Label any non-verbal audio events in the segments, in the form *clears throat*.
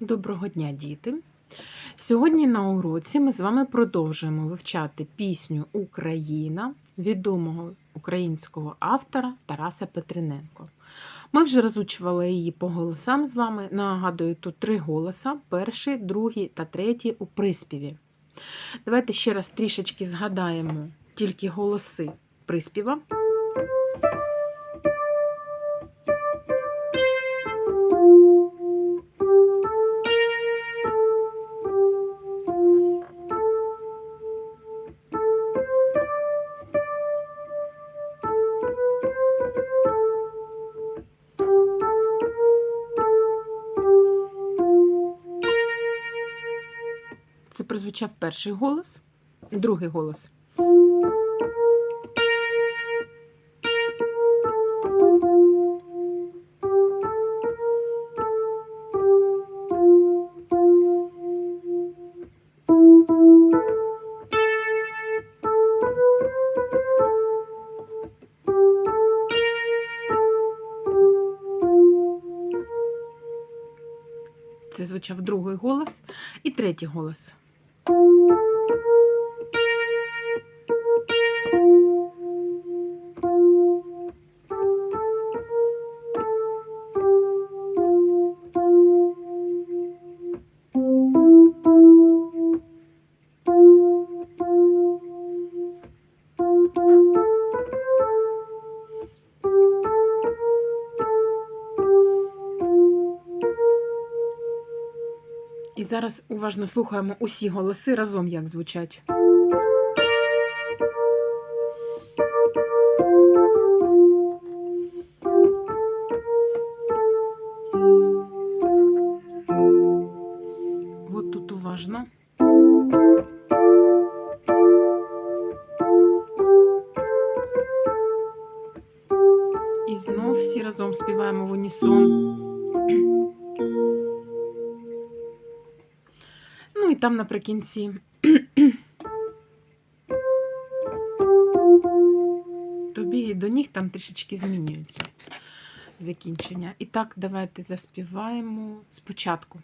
Доброго дня, діти! Сьогодні на уроці ми з вами продовжуємо вивчати пісню Україна відомого українського автора Тараса Петриненко. Ми вже розучували її по голосам з вами. Нагадую, тут три голоса: перший, другий та третій у приспіві. Давайте ще раз трішечки згадаємо тільки голоси приспіва. Це прозвучав перший голос, другий голос. Це звучав другий голос і третій голос. Зараз уважно слухаємо усі голоси разом, як звучать. От тут уважно. І знов всі разом співаємо в унісон. Там наприкінці. Тобі і до ніг там трішечки змінюються закінчення. І так, давайте заспіваємо спочатку.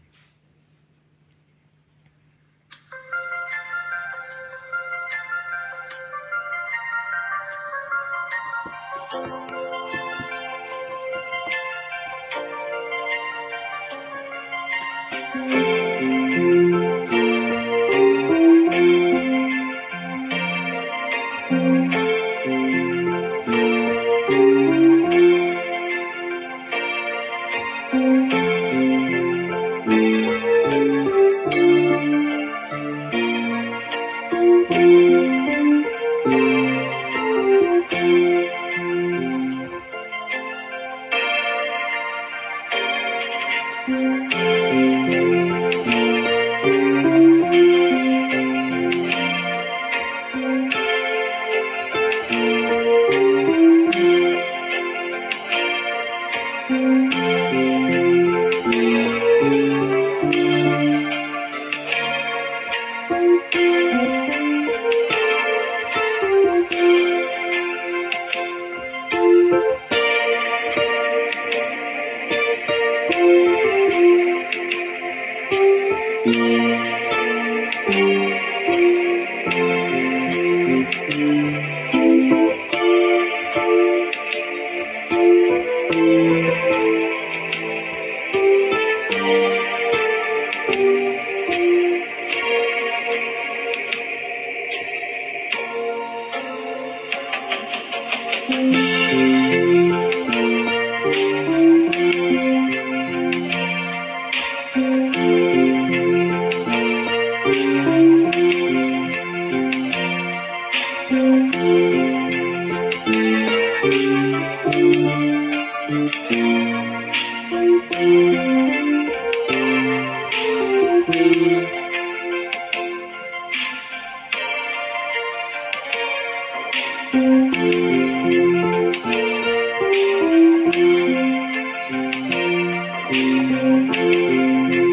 Música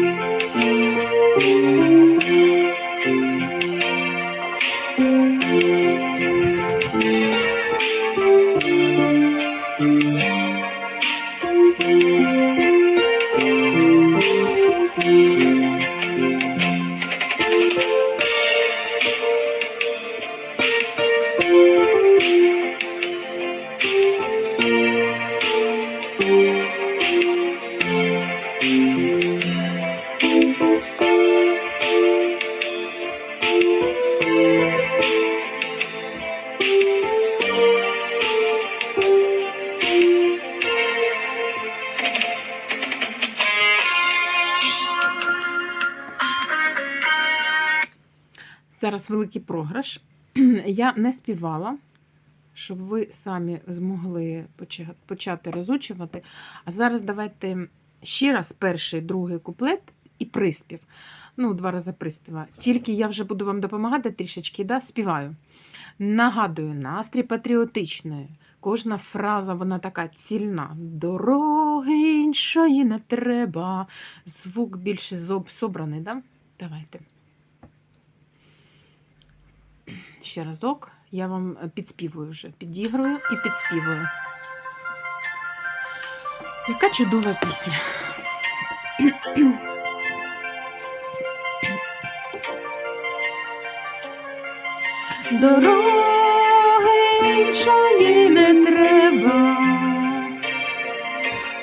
Зараз великий програш. *clears throat* Я не співала, щоб ви самі змогли почати розучувати. А зараз давайте ще раз перший, другий куплет і приспів. Ну, два рази приспіва. Тільки я вже буду вам допомагати трішечки, да? співаю. Нагадую, настрій патріотичний. Кожна фраза, вона така цільна. Дороги іншої не треба. Звук більш зоб- собраний, да? Давайте. Ще разок. Я вам підспівую вже. Підігрую і підспівую. Яка чудова пісня. Дороги іншої не треба,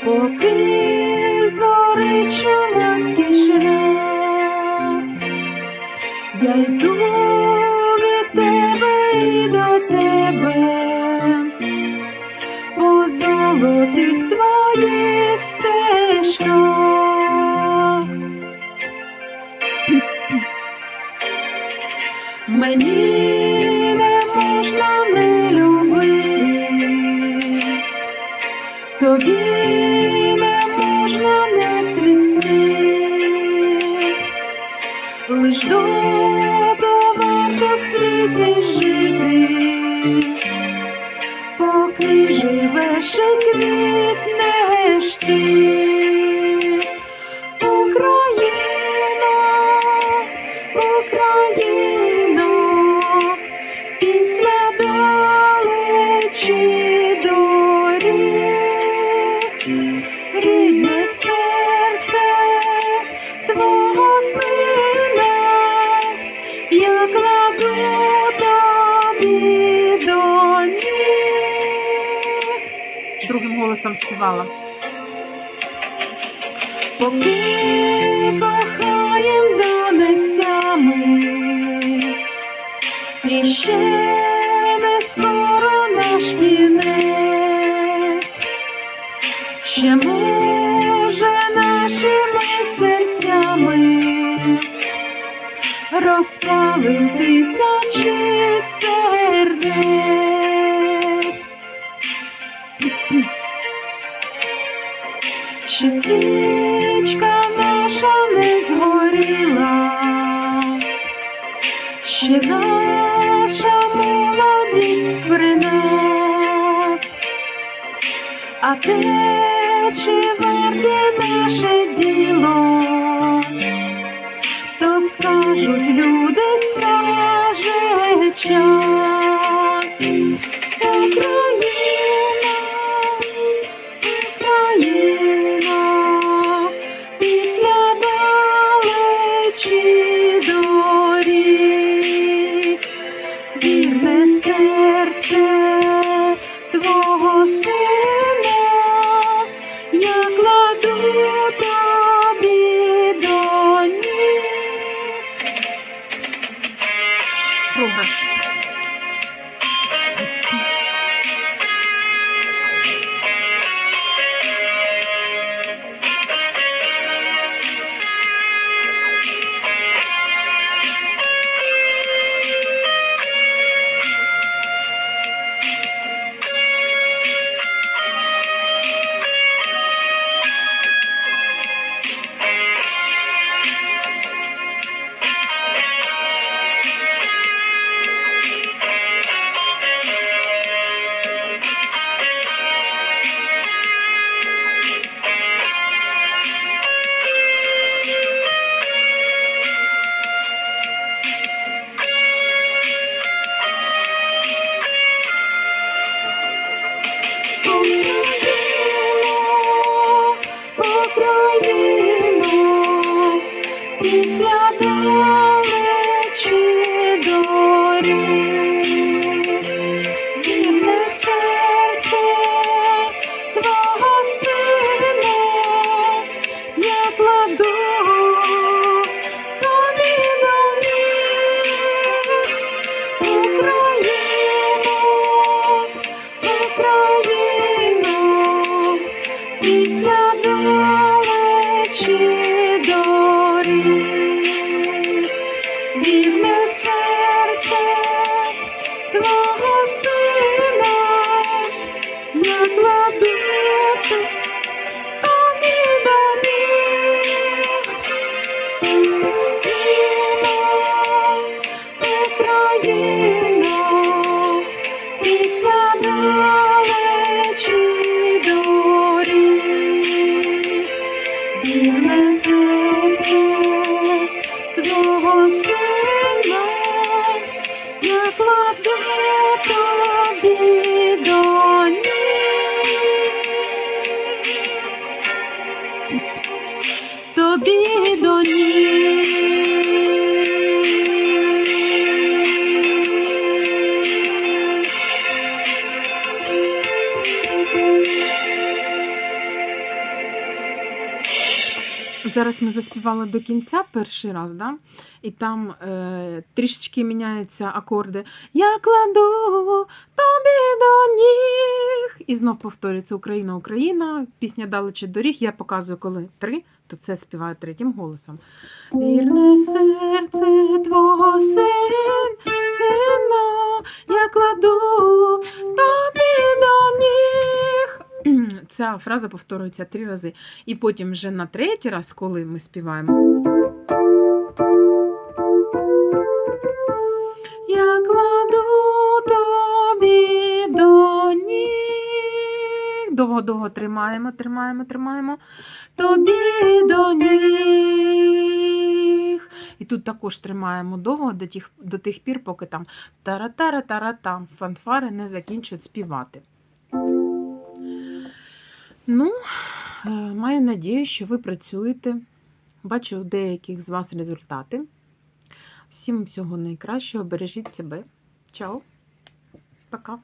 поки зорить чумацький шлях. Я йду живеш ти. Голосом співала. Поки кохаєм до нестями, і ще не скоро наш кінець, ще може нашими серцями розпалим ще наша молодість при нас, а те, чи Програш. Україно, на кладете. Зараз ми заспівали до кінця перший раз, да? і там е, трішечки міняються акорди. Я кладу тобі до ніг. І знов повторюється Україна, Україна, пісня далече доріг. Я показую, коли три, то це співаю третім голосом. Вірне серце твого син, сина, Ця фраза повторюється три рази. І потім вже на третій раз, коли ми співаємо. Я кладу тобі до ніг. Довго-довго тримаємо, тримаємо, тримаємо. Тобі до ніг. І тут також тримаємо довго до тих, до тих пір, поки там тара-тара-тара-там фанфари не закінчують співати. Ну, е, маю надію, що ви працюєте. Бачу у деяких з вас результати. Всім всього найкращого. Бережіть себе. Чао. Пока.